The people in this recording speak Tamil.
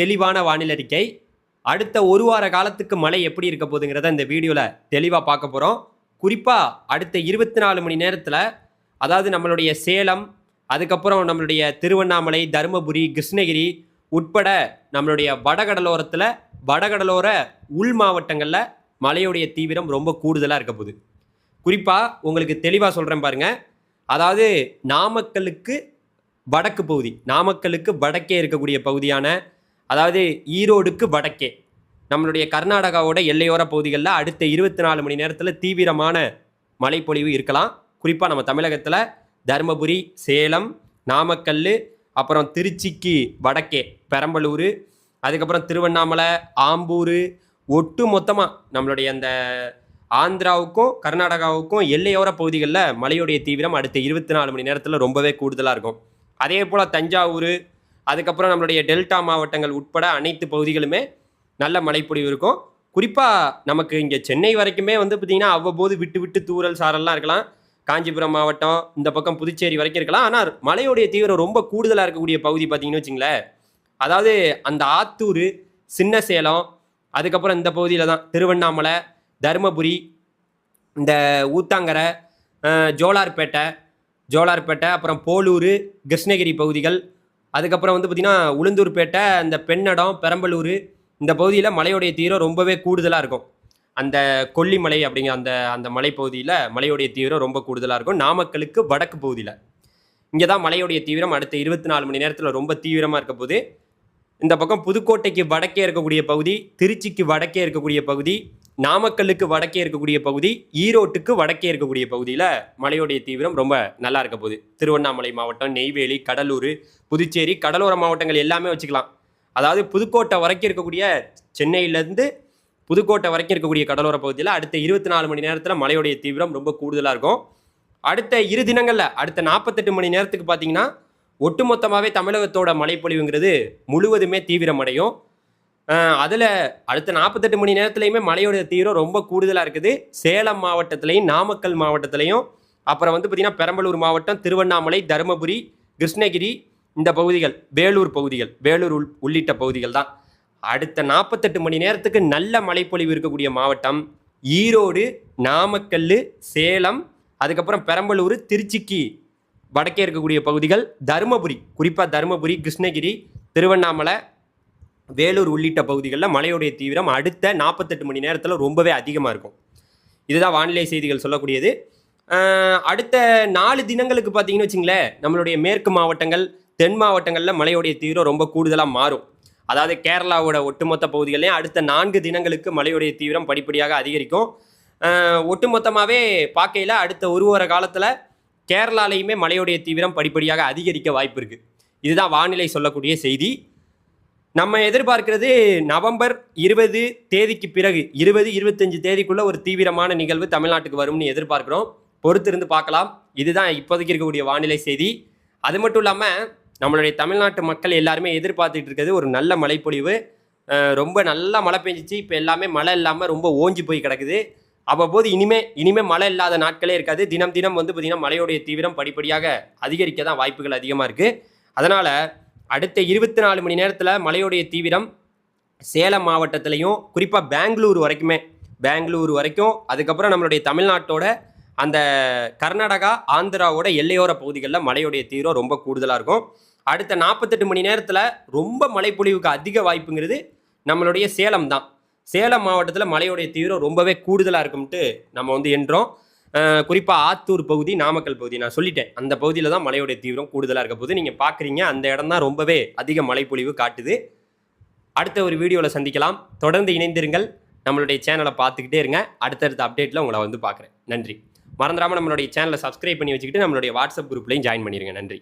தெளிவான வானிலை அறிக்கை. அடுத்த ஒரு வார காலத்துக்கு மழை எப்படி இருக்க போகுதுங்கிறத இந்த வீடியோவில் தெளிவாக பார்க்க போகிறோம் குறிப்பாக அடுத்த இருபத்தி நாலு மணி நேரத்தில் அதாவது நம்மளுடைய சேலம் அதுக்கப்புறம் நம்மளுடைய திருவண்ணாமலை தருமபுரி கிருஷ்ணகிரி உட்பட நம்மளுடைய வடகடலோரத்தில் வடகடலோர உள் மாவட்டங்களில் மழையுடைய தீவிரம் ரொம்ப கூடுதலாக இருக்க போகுது. குறிப்பாக உங்களுக்கு தெளிவாக சொல்கிறேன் பாருங்கள் அதாவது நாமக்கலுக்கு வடக்கு பகுதி நாமக்கலுக்கு வடக்கே இருக்கக்கூடிய பகுதியான அதாவது ஈரோடுக்கு வடக்கே. நம்மளுடைய கர்நாடகாவோட எல்லையோர பகுதிகளில் அடுத்த இருபத்தி நாலு மணி நேரத்தில் தீவிரமான மழைப்பொழிவு இருக்கலாம். குறிப்பாக நம்ம தமிழகத்தில் தருமபுரி சேலம் நாமக்கல் அப்புறம் திருச்சிக்கு வடக்கே பெரம்பலூர் அதுக்கப்புறம் திருவண்ணாமலை ஆம்பூர் ஒட்டு மொத்தமாக நம்மளுடைய அந்த ஆந்திராவுக்கும் கர்நாடகாவுக்கும் எல்லையோர பகுதிகளில் மழையுடைய தீவிரம் அடுத்த இருபத்தி நாலு மணி நேரத்தில் ரொம்பவே கூடுதலாக இருக்கும். அதே போல் தஞ்சாவூர் அதுக்கப்புறம் நம்மளுடைய டெல்டா மாவட்டங்கள் உட்பட அனைத்து பகுதிகளுமே நல்ல மழைப்பொழிவு இருக்கும். குறிப்பாக நமக்கு இங்கே சென்னை வரைக்குமே வந்து பார்த்திங்கன்னா அவ்வப்போது விட்டு விட்டு தூறல் சாரல்லாம் இருக்கலாம். காஞ்சிபுரம் மாவட்டம் இந்த பக்கம் புதுச்சேரி வரைக்கும் இருக்கலாம். ஆனால் மலையுடைய தீவிரம் ரொம்ப கூடுதலாக இருக்கக்கூடிய பகுதி பார்த்தீங்கன்னு வச்சுங்களேன். அதாவது அந்த ஆத்தூர் சின்ன சேலம் அதுக்கப்புறம் இந்த பகுதியில் தான் திருவண்ணாமலை தருமபுரி இந்த ஊத்தாங்கரை ஜோலார்பேட்டை ஜோலார்பேட்டை அப்புறம் போலூர் கிருஷ்ணகிரி பகுதிகள் அதுக்கப்புறம் வந்து பார்த்திங்கன்னா உளுந்தூர்பேட்டை இந்த பெண்ணடம் பெரம்பலூர் இந்த பகுதியில் மலையுடைய தீரம் ரொம்பவே கூடுதலாக இருக்கும். அந்த கொல்லிமலை அப்படிங்கிற அந்த அந்த மலைப்பகுதியில் மலையுடைய தீவிரம் ரொம்ப கூடுதலாக இருக்கும். நாமக்கலுக்கு வடக்கு பகுதியில். இங்கே தான் மலையுடைய தீவிரம் அடுத்த இருபத்தி நாலு மணி நேரத்தில் ரொம்ப தீவிரமாக இருக்க போது இந்த பக்கம் புதுக்கோட்டைக்கு வடக்கே இருக்கக்கூடிய பகுதி திருச்சிக்கு வடக்கே இருக்கக்கூடிய பகுதி நாமக்கல்லுக்கு வடக்கே இருக்கக்கூடிய பகுதி ஈரோட்டுக்கு வடக்கே இருக்கக்கூடிய பகுதியில் மழையுடைய தீவிரம் ரொம்ப நல்லா இருக்க போகுது. திருவண்ணாமலை மாவட்டம் நெய்வேலி கடலூர் புதுச்சேரி கடலோர மாவட்டங்கள் எல்லாமே வச்சுக்கலாம். அதாவது புதுக்கோட்டை வரைக்கும் இருக்கக்கூடிய சென்னையிலேருந்து புதுக்கோட்டை வரைக்கும் இருக்கக்கூடிய கடலோர பகுதியில் அடுத்த இருபத்தி நாலு மணி நேரத்தில் மழையுடைய தீவிரம் ரொம்ப கூடுதலாக இருக்கும். அடுத்த இரு தினங்களில் அடுத்த நாற்பத்தெட்டு மணி நேரத்துக்கு பார்த்தீங்கன்னா ஒட்டுமொத்தமாகவே தமிழகத்தோட மழைப்பொழிவுங்கிறது முழுவதுமே தீவிரமடையும். அதில் அடுத்த நாற்பத்தெட்டு மணி நேரத்துலையுமே மழையோட தீவிரம் ரொம்ப கூடுதலாக இருக்குது. சேலம் மாவட்டத்திலையும் நாமக்கல் மாவட்டத்திலையும் அப்புறம் வந்து பார்த்திங்கன்னா பெரம்பலூர் மாவட்டம் திருவண்ணாமலை தருமபுரி கிருஷ்ணகிரி இந்த பகுதிகள் வேலூர் பகுதிகள் வேலூர் உள் உள்ளிட்ட பகுதிகள் தான். அடுத்த நாற்பத்தெட்டு மணி நேரத்துக்கு நல்ல மழைப்பொழிவு இருக்கக்கூடிய மாவட்டம் ஈரோடு நாமக்கல் சேலம் அதுக்கப்புறம் பெரம்பலூர் திருச்சிக்கு வடக்கே இருக்கக்கூடிய பகுதிகள் தருமபுரி குறிப்பாக தருமபுரி கிருஷ்ணகிரி திருவண்ணாமலை வேலூர் உள்ளிட்ட பகுதிகளில் மழையுடைய தீவிரம் அடுத்த நாற்பத்தெட்டு மணி நேரத்தில் ரொம்பவே அதிகமாக இருக்கும். இதுதான் வானிலை செய்திகள் சொல்லக்கூடியது. அடுத்த நாலு தினங்களுக்கு பார்த்தீங்கன்னு வச்சுங்களேன் நம்மளுடைய மேற்கு மாவட்டங்கள் தென் மாவட்டங்களில் மழையுடைய தீவிரம் ரொம்ப கூடுதலாக மாறும். அதாவது கேரளாவோட ஒட்டுமொத்த பகுதிகளையும் அடுத்த நான்கு தினங்களுக்கு மழையுடைய தீவிரம் படிப்படியாக அதிகரிக்கும். ஒட்டுமொத்தமாகவே பார்க்கையில் அடுத்த ஒரு வார காலத்தில் கேரளாலையுமே மழையுடைய தீவிரம் படிப்படியாக அதிகரிக்க வாய்ப்பு இருக்குது இதுதான் வானிலை சொல்லக்கூடிய செய்தி. நம்ம எதிர்பார்க்கிறது நவம்பர் இருபது தேதிக்கு பிறகு இருபது இருபத்தஞ்சு தேதிக்குள்ள ஒரு தீவிரமான நிகழ்வு தமிழ்நாட்டுக்கு வரும்னு எதிர்பார்க்கிறோம். பொறுத்திருந்து பார்க்கலாம். இதுதான் இப்போதைக்கு இருக்கக்கூடிய வானிலை செய்தி. அது மட்டும் இல்லாமல் நம்மளுடைய தமிழ்நாட்டு மக்கள் எல்லாருமே எதிர்பார்த்துட்டு இருக்கிறது ஒரு நல்ல மழைப்பொழிவு. ரொம்ப நல்லா மழை பெஞ்சிச்சு. இப்போ எல்லாமே மழை இல்லாமல் ரொம்ப ஓஞ்சி போய் கிடக்குது. அவ்வப்போது இனிமே இனிமே மழை இல்லாத நாட்களே இருக்காது. தினம் தினம் வந்து பார்த்திங்கன்னா மழையுடைய தீவிரம் படிப்படியாக அதிகரிக்க தான் வாய்ப்புகள் அதிகமாக இருக்குது அதனால் அடுத்த இருபத்தி நாலு மணி நேரத்தில் மழையுடைய தீவிரம் சேலம் மாவட்டத்திலையும் குறிப்பாக பெங்களூர் வரைக்குமே பெங்களூர் வரைக்கும் அதுக்கப்புறம் நம்மளுடைய தமிழ்நாட்டோட அந்த கர்நாடகா ஆந்திராவோட எல்லையோர பகுதிகளில் மழையுடைய தீவிரம் ரொம்ப கூடுதலாக இருக்கும். அடுத்த நாற்பத்தெட்டு மணி நேரத்தில் ரொம்ப மழைப்பொழிவுக்கு அதிக வாய்ப்புங்கிறது நம்மளுடைய சேலம் தான். சேலம் மாவட்டத்தில் மழையுடைய தீவிரம் ரொம்பவே கூடுதலாக இருக்கும்ட்டு நம்ம வந்து என்றோம் குறிப்பாக ஆத்தூர் பகுதி நாமக்கல் பகுதி. நான் சொல்லிட்டேன். அந்த பகுதியில் தான் மலையுடைய தீவிரம் கூடுதலாக இருக்க போது நீங்கள் பார்க்குறீங்க அந்த இடம் தான் ரொம்பவே அதிக மழைப்பொழிவு காட்டுது. அடுத்த ஒரு வீடியோவில் சந்திக்கலாம். தொடர்ந்து இணைந்திருங்கள். நம்மளுடைய சேனலை பார்த்துக்கிட்டே இருங்க. அடுத்தடுத்த அப்டேட்டில் உங்களை வந்து பார்க்குறேன் நன்றி. மறந்துடாமல் நம்மளுடைய சேனலை சப்ஸ்கிரைப் பண்ணி வச்சுக்கிட்டு நம்மளுடைய வாட்ஸ்அப் குரூப்லையும் ஜாயின் பண்ணிடுங்க நன்றி.